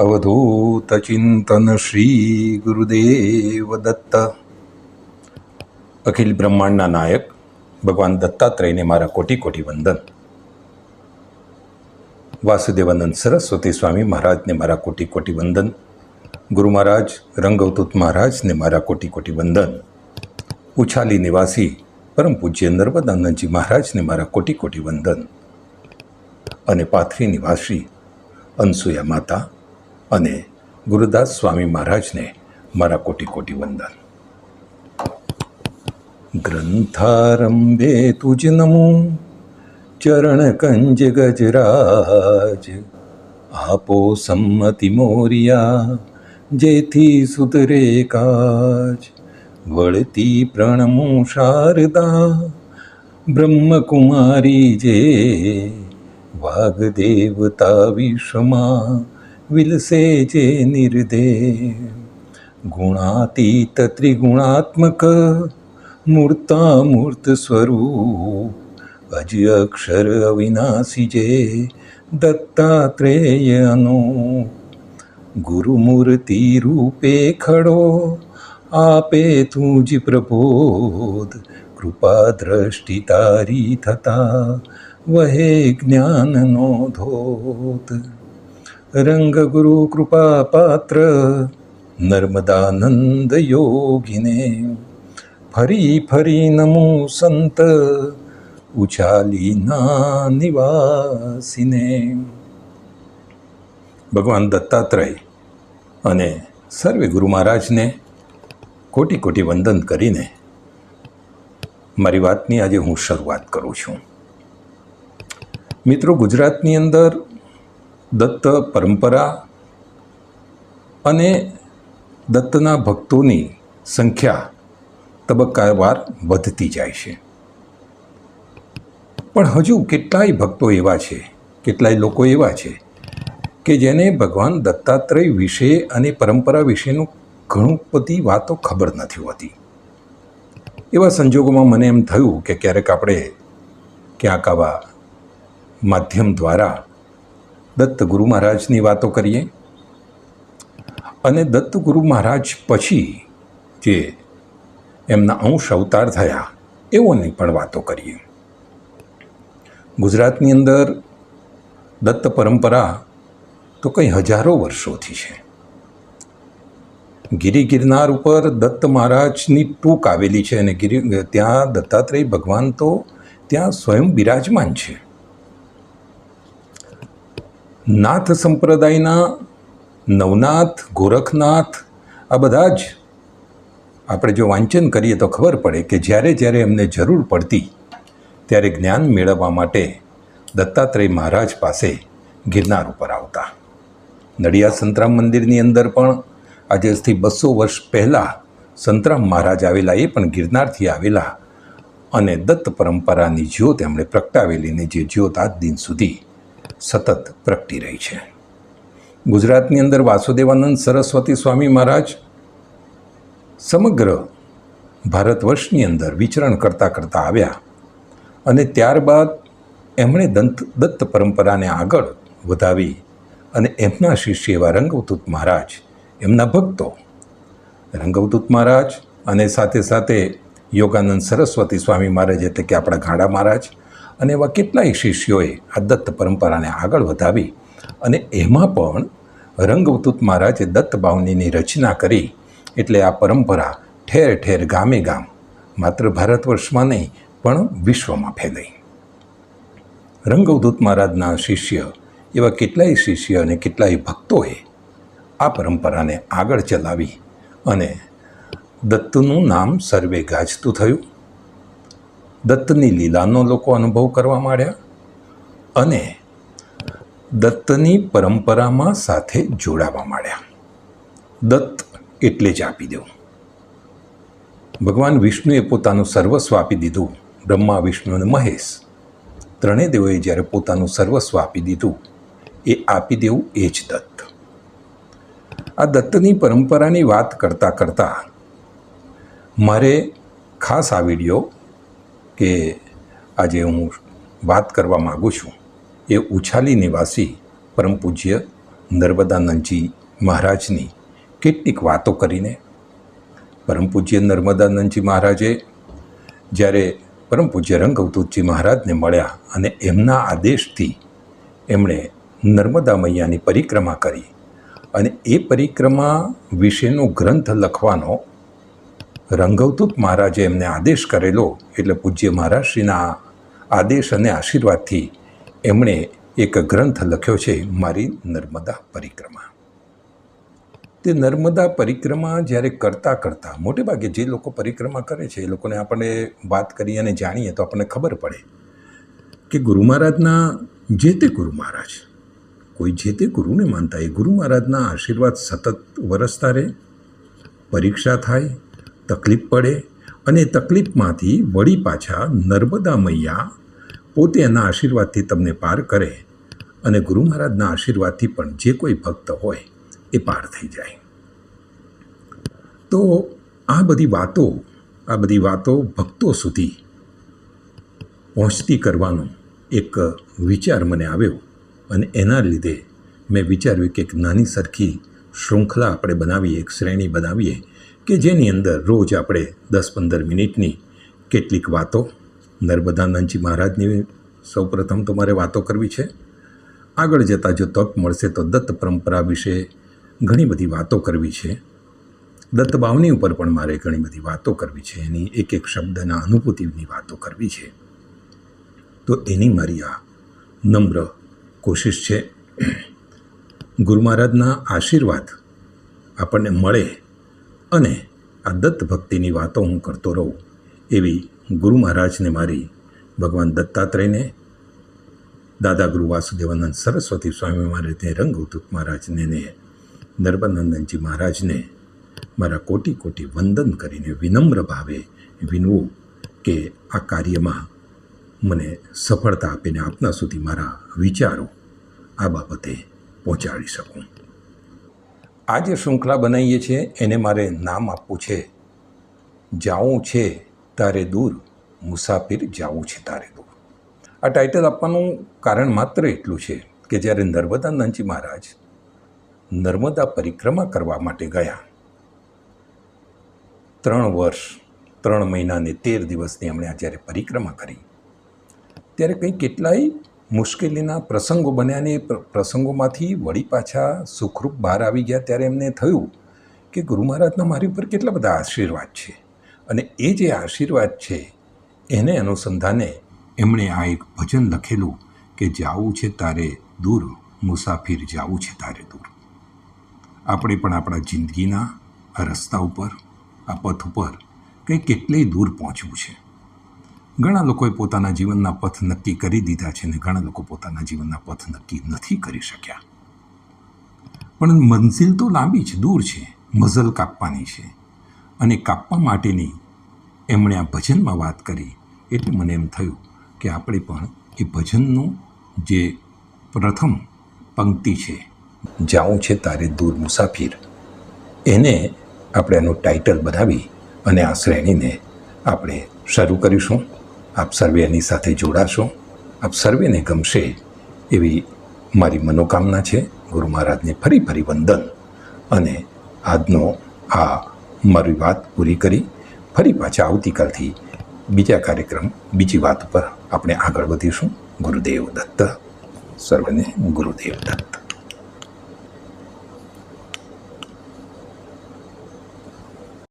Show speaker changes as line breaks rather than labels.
અવધૂત ચિંતન શ્રી ગુરુદેવ દત્ત અખિલ બ્રહ્માંડના નાયક ભગવાન દત્તાત્રેયને મારા કોટી કોટી વંદન વાસુદેવાનંદ સરસ્વતી સ્વામી મહારાજને મારા કોટી કોટી વંદન ગુરુ મહારાજ રંગવતૂત મહારાજને મારા કોટી કોટી વંદન ઉછાલી નિવાસી પરમ પૂજ્ય નર્મદાનંદજી મહારાજને મારા કોટી કોટી વંદન અને પાથરી નિવાસી અનસુયા માતા અને ગુરુદાસ સ્વામી મહારાજને મારા કોટી કોટી વંદન. ગ્રંથારંભે તુજ નમો ચરણ કંજ ગજરાજ. આપો સંમતિ મોરિયા, જેથી સુધરે કાજ. વળતી પ્રણમો શારદા, બ્રહ્મકુમારી જે, વાઘદેવતા વિશ્વમાં વિલસે જે નિર્દે. ગુણાતીત ત્રિગુણાત્મક મૂર્તામૂર્ત સ્વરૂપ અજ અક્ષર અવિનાશી જે દત્તાત્રેયનો. ગુરુમૂર્તિ રૂપે ખડો આપે તું જ પ્રબોધ. કૃપા દ્રષ્ટિ તારી થતા વહે જ્ઞાનનો ધોત રંગ ગુરુ કૃપા પાત્ર નર્મદાનંદ યોગીને ફરી ફરી નમો સંત ઉછાલીના નિવાસીને ભગવાન દત્તાત્રેય અને સર્વે ગુરુ મહારાજને કોટી કોટી વંદન કરીને મારી વાતની આજે હું શરૂઆત કરું છું. મિત્રો ગુજરાતની અંદર દત્ત પરંપરા અને દત્તના ભક્તોની સંખ્યા તબક્કાવાર વધતી જાય છે. પણ હજુ કેટલાય ભક્તો એવા છે, કેટલાય લોકો એવા છે કે જેને ભગવાન દત્તાત્રેય વિશે અને પરંપરા વિશેનું ઘણું બધી વાતો ખબર નથી હોતી. એવા સંજોગોમાં મને એમ થયું કે ક્યારેક આપણે ક્યાંક આવા માધ્યમ દ્વારા દત્ત ગુરુ મહારાજની વાતો કરીએ. અને દત્ત ગુરુ મહારાજ પછી જે એમના અંશ અવતાર થયા એઓની પણ વાતો કરીએ. ગુજરાતની અંદર દત્ત પરંપરા તો કંઈ હજારો વર્ષોથી છે. ગિરી ગિરનાર ઉપર દત્ત મહારાજની ટૂંક આવેલી છે અને ગિરી, ત્યાં દત્તાત્રેય ભગવાન તો ત્યાં સ્વયં બિરાજમાન છે. નાથ સંપ્રદાયના, નવનાથ, ગોરખનાથ, આ બધા જ આપણે જો વાંચન કરીએ તો ખબર પડે કે જ્યારે જ્યારે એમને જરૂર પડતી, ત્યારે જ્ઞાન મેળવવા માટે દત્તાત્રેય મહારાજ પાસે ગિરનાર ઉપર આવતા. નડિયાદ સંતરામ મંદિરની અંદર પણ આજથી બસો વર્ષ પહેલાં સંતરામ મહારાજ આવેલા, એ પણ ગિરનારથી આવેલા અને દત્ત પરંપરાની જ્યોત એમણે પ્રગટાવેલી ને જે જ્યોત આજ દિન સુધી સતત પ્રગટી રહી છે. ગુજરાતની અંદર વાસુદેવાનંદ સરસ્વતી સ્વામી મહારાજ સમગ્ર ભારત વર્ષની અંદર વિચરણ કરતાં કરતાં આવ્યા અને ત્યારબાદ એમણે દંત, દત્ત પરંપરાને આગળ વધાવી અને એમના શિષ્ય એવા રંગવતૂત મહારાજ, એમના ભક્તો રંગવતૂત મહારાજ અને સાથે સાથે યોગાનંદ સરસ્વતી સ્વામી મહારાજ એટલે કે આપણા ગાડા મહારાજ અને એવા કેટલાય શિષ્યોએ આ દત્ત પરંપરાને આગળ વધાવી અને એમાં પણ રંગવતૂત મહારાજે દત્ત બાવનીની રચના કરી એટલે આ પરંપરા ઠેર ઠેર ગામે ગામ, માત્ર ભારત વર્ષમાં નહીં, પણ વિશ્વમાં ફેલાઈ. રંગવદૂત મહારાજના શિષ્ય એવા કેટલાય શિષ્ય અને કેટલાય ભક્તોએ આ પરંપરાને આગળ ચલાવી અને દત્તનું નામ સર્વે ગાજતું થયું. દત્તની લીલાનો લોકો અનુભવ કરવા માંડ્યા અને દત્તની પરંપરામાં સાથે જોડાવા માંડ્યા. દત્ત એટલે જ આપી દેવું. ભગવાન વિષ્ણુએ પોતાનું સર્વસ્વ આપી દીધું. બ્રહ્મા, વિષ્ણુ અને મહેશ ત્રણેય દેવોએ જ્યારે પોતાનું સર્વસ્વ આપી દીધું, એ આપી દેવું એ જ દત્ત. આ દત્તની પરંપરાની વાત કરતાં કરતાં મારે ખાસ આ વીડિયો કે આજે હું વાત કરવા માગું છું, એ ઉછાલી નિવાસી પરમ પૂજ્ય નર્મદાનંદજી મહારાજની કેટલીક વાતો કરીને પરમ પૂજ્ય નર્મદાનંદજી મહારાજે જ્યારે પરમ પૂજ્ય રંગઅવધૂતજી મહારાજને મળ્યા અને એમના આદેશથી એમણે નર્મદા મૈયાની પરિક્રમા કરી અને એ પરિક્રમા વિશેનો ગ્રંથ લખવાનો રંગવતૂત મહારાજે એમને આદેશ કરેલો એટલે પૂજ્ય મહારાજશ્રીના આદેશ અને આશીર્વાદથી એમણે એક ગ્રંથ લખ્યો છે, મારી નર્મદા પરિક્રમા. તે નર્મદા પરિક્રમા જ્યારે કરતાં કરતાં, મોટે ભાગે જે લોકો પરિક્રમા કરે છે, એ લોકોને આપણે વાત કરી અને જાણીએ તો આપણને ખબર પડે કે ગુરુ મહારાજના જે તે ગુરુ મહારાજ, કોઈ જે તે ગુરુને માનતા એ ગુરુ મહારાજના આશીર્વાદ સતત વરસતા રહે, પરીક્ષા થાય તકલીફ પડે અને તકલીફમાંથી વળી પાછા નર્મદા મૈયા પોતે એના આશીર્વાદથી તમને પાર કરે અને ગુરુ મહારાજના આશીર્વાદથી પણ જે કોઈ ભક્ત હોય એ પાર થઈ જાય. તો આ બધી વાતો, આ બધી વાતો ભક્તો સુધી પહોંચતી કરવાનો એક વિચાર મને આવ્યો અને એના લીધે મેં વિચાર્યું કે એક નાની સરખી શૃંખલા આપણે બનાવીએ, એક શ્રેણી બનાવીએ કે જેની અંદર રોજ આપણે દસ પંદર મિનિટની કેટલીક વાતો. નર્મદાનંદજી મહારાજની સૌપ્રથમ તો મારે વાતો કરવી છે. આગળ જતાં જો તક મળશે તો દત્ત પરંપરા વિશે ઘણી બધી વાતો કરવી છે. દત્ત બાવની ઉપર પણ મારે ઘણી બધી વાતો કરવી છે. એની એક એક શબ્દના અનુભૂતિની વાતો કરવી છે. તો એની મારી આ નમ્ર કોશિશ છે. ગુરુ મહારાજના આશીર્વાદ આપણને મળે અને આ દત્ત ભક્તિની વાતો હું કરતો રહું, એવી ગુરુ મહારાજને મારી ભગવાન દત્તાત્રેયને, દાદા ગુરુ વાસુદેવાનંદ સરસ્વતી સ્વામી મહારાજને રંગવતુત મહારાજને ને નર્મદાનંદજી મહારાજને મારા કોટી કોટી વંદન કરીને વિનમ્ર ભાવે વિનવું કે આ કાર્યમાં મને સફળતા આપીને આપના સુધી મારા વિચારો આ બાબતે પહોંચાડી શકું. આ જે શૃંખલા બનાવીએ છીએ, એને મારે નામ આપવું છે. જાવું છે, તારે દૂર. મુસાફિર જાવું છે, તારે દૂર. આ ટાઇટલ આપવાનું કારણ માત્ર એટલું છે કે જ્યારે નર્મદાનંદજી મહારાજ નર્મદા પરિક્રમા કરવા માટે ગયા, ત્રણ વર્ષ, ત્રણ મહિનાને તેર દિવસની એમણે આ જ્યારે પરિક્રમા કરી, ત્યારે કંઈ કેટલાય મુશ્કેલીના પ્રસંગો બન્યા ને એ પ્રસંગોમાંથી વળી પાછા સુખરૂપ બહાર આવી ગયા ત્યારે એમને થયું કે ગુરુ મહારાજના મારી ઉપર કેટલા બધા આશીર્વાદ છે. અને એ જે આશીર્વાદ છે, એને અનુસંધાને એમણે આ એક ભજન લખેલું કે જાવું છે તારે દૂર, મુસાફિર જાવું છે તારે દૂર. આપણે પણ આપણા જિંદગીના આ રસ્તા ઉપર, આ પથ ઉપર કંઈ કેટલેય દૂર પહોંચવું છે. ઘણા લોકોએ પોતાના જીવનના પથ નક્કી કરી દીધા છે અને ઘણા લોકો પોતાના જીવનના પથ નક્કી નથી કરી શક્યા. પણ મંઝિલ તો લાંબી છે, દૂર છે, મઝલ કાપવાની છે અને કાપવા માટેની એમણે આ ભજનમાં વાત કરી એટલે મને એમ થયું કે આપણે પણ એ ભજનનું જે પ્રથમ પંક્તિ છે, જાઉં છે તારે દૂર મુસાફિર, એને આપણે એનું ટાઇટલ બનાવી અને આ શ્રેણીને આપણે શરૂ કરીશું. આપ સર્વે એની સાથે જોડાશો. આપ સર્વેને ગમશે એવી મારી મનોકામના છે. ગુરુ મહારાજને ફરી ફરી વંદન. અને આજનો આ મારી વાત પૂરી કરી. ફરી પાછા આવતીકાલથી બીજા કાર્યક્રમ, બીજી વાત ઉપર આપણે આગળ વધીશું. ગુરુદેવ દત્ત. સર્વને ગુરુદેવ દત્ત.